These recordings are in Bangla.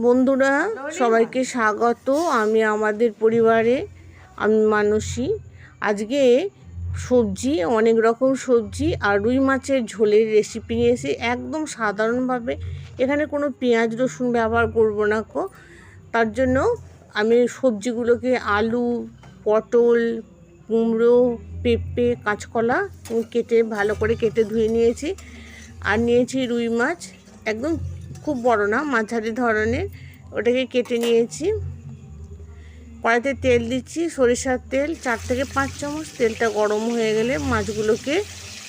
বন্ধুরা সবাইকে স্বাগত। আমি আমাদের পরিবারে আমি মানসী। আজকে সবজি অনেক রকম সবজি আর রুই মাছের ঝোলের রেসিপি নিয়েছি একদম সাধারণভাবে এখানে কোনো পেঁয়াজ রসুন ব্যবহার করব না কো। তার জন্য আমি সবজিগুলোকে আলু পটল কুমড়ো পেঁপে কাঁচকলা কেটে ভালো করে কেটে ধুয়ে নিয়েছি। আর নিয়েছি রুই মাছ। একদম খুব বড় না, মাঝারি ধরনের। ওটাকে কেটে নিয়েছি। কড়াইতে তেল দিচ্ছি, সরিষার তেল, চার থেকে পাঁচ চামচ। তেলটা গরম হয়ে গেলে মাছগুলোকে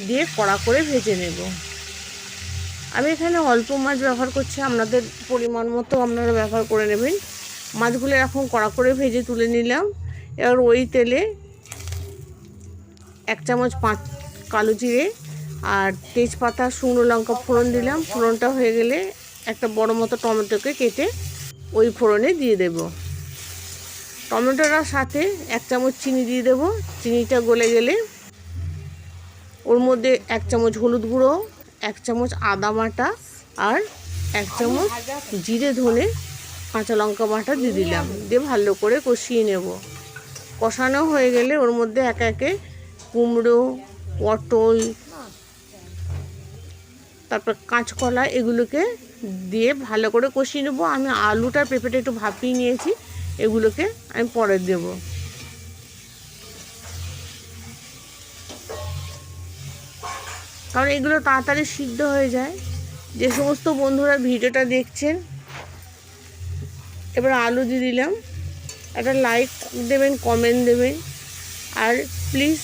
দিয়ে কড়া করে ভেজে নেব। আমি এখানে অল্প মাছ ব্যবহার করছি, আপনাদের পরিমাণ মতো আপনারা ব্যবহার করে নেবেন। মাছগুলো এখন কড়া করে ভেজে তুলে নিলাম। এবার ওই তেলে এক চামচ পাঁচ, কালো জিরে আর তেজপাতা, শুকনো লঙ্কা ফোড়ন দিলাম। ফোড়নটা হয়ে গেলে একটা বড় মতো টমেটোকে কেটে ওই ফোড়নে দিয়ে দেব। টমেটোটার সাথে এক চামচ চিনি দিয়ে দেব। চিনিটা গলে গেলে ওর মধ্যে এক চামচ হলুদ গুঁড়ো, এক চামচ আদা বাটা আর এক চামচ জিরে ধনে, কাঁচা লঙ্কা বাটা দিয়ে দিলাম। দিয়ে ভালো করে কষিয়ে নেব। কষানো হয়ে গেলে ওর মধ্যে এক একে কুমড়ো, পটল, তারপর কাঁচকলা এগুলোকে দিয়ে ভালো করে কষিয়ে নেব। আমি আলুটা পেঁপেটা একটু ভাপিয়ে নিয়েছি, এগুলোকে আমি পরে দেব। কারণ এগুলো তাড়াতাড়ি সিদ্ধ হয়ে যায়। যে সমস্ত বন্ধুরা ভিডিওটা দেখছেন, এবার আলু দিয়ে দিলাম। একটা লাইক দেবেন, কমেন্ট দেবেন। আর প্লিজ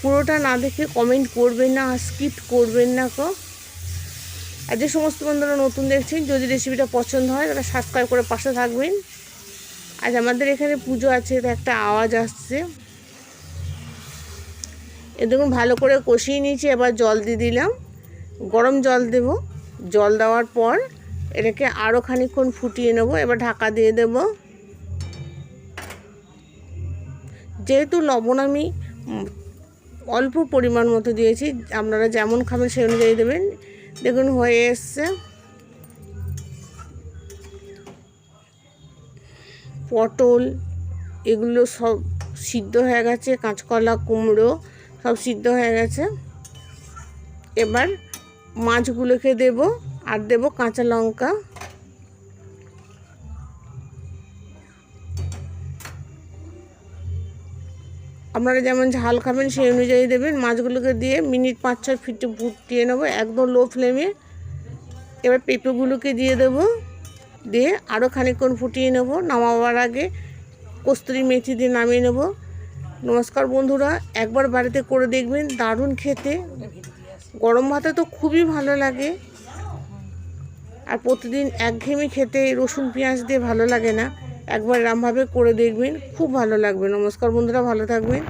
পুরোটা না দেখে কমেন্ট করবেন না, স্কিপ করবেন না কো। আর যে সমস্ত বন্ধুরা নতুন দেখছেন, যদি রেসিপিটা পছন্দ হয়, তারা সাবস্ক্রাইব করে পাশে থাকবেন। আজ আমাদের এখানে পুজো আছে একটা আওয়াজ আসছে। এ দেখুন, ভালো করে কষিয়ে নিয়েছি, এবার জল দিয়ে দিলাম। গরম জল দেব। জল দেওয়ার পর এটাকে আরও খানিকক্ষণ ফুটিয়ে নেব, এবার ঢাকা দিয়ে দেব। যেহেতু লবণ আমি অল্প পরিমাণ মতো দিয়েছি, আপনারা যেমন খাবেন সেই অনুযায়ী দেবেন। দেখুন, হয়ে এসছে। পটল, এগুলো সব সিদ্ধ হয়ে গেছে, কাঁচকলা কুমড়ো সব সিদ্ধ হয়ে গেছে। এবার মাছগুলোকে দেব, আর দেব কাঁচা লঙ্কা। আপনারা যেমন ঝাল খাবেন, সেই অনুযায়ী দেবেন। মাছগুলোকে দিয়ে মিনিট পাঁচ, ছয় ফিটে ফুটিয়ে নেব, একদম লো ফ্লেমে এবার পেঁপেগুলোকে দিয়ে দেবো। দিয়ে আরও খানিকক্ষণ ফুটিয়ে নেব। নামাবার আগে কস্তুরি মেথি দিয়ে নামিয়ে নেব। নমস্কার বন্ধুরা, একবার বাড়িতে করে দেখবেন, দারুণ খেতে। গরম ভাতে তো খুবই ভালো লাগে। আর প্রতিদিন একঘেয়েমি খেতে রসুন, পেঁয়াজ দিয়ে ভালো লাগে না। একবার এরমভাবে করে দেখবেন। খুব ভালো লাগবে। নমস্কার বন্ধুরা ভালো থাকবেন।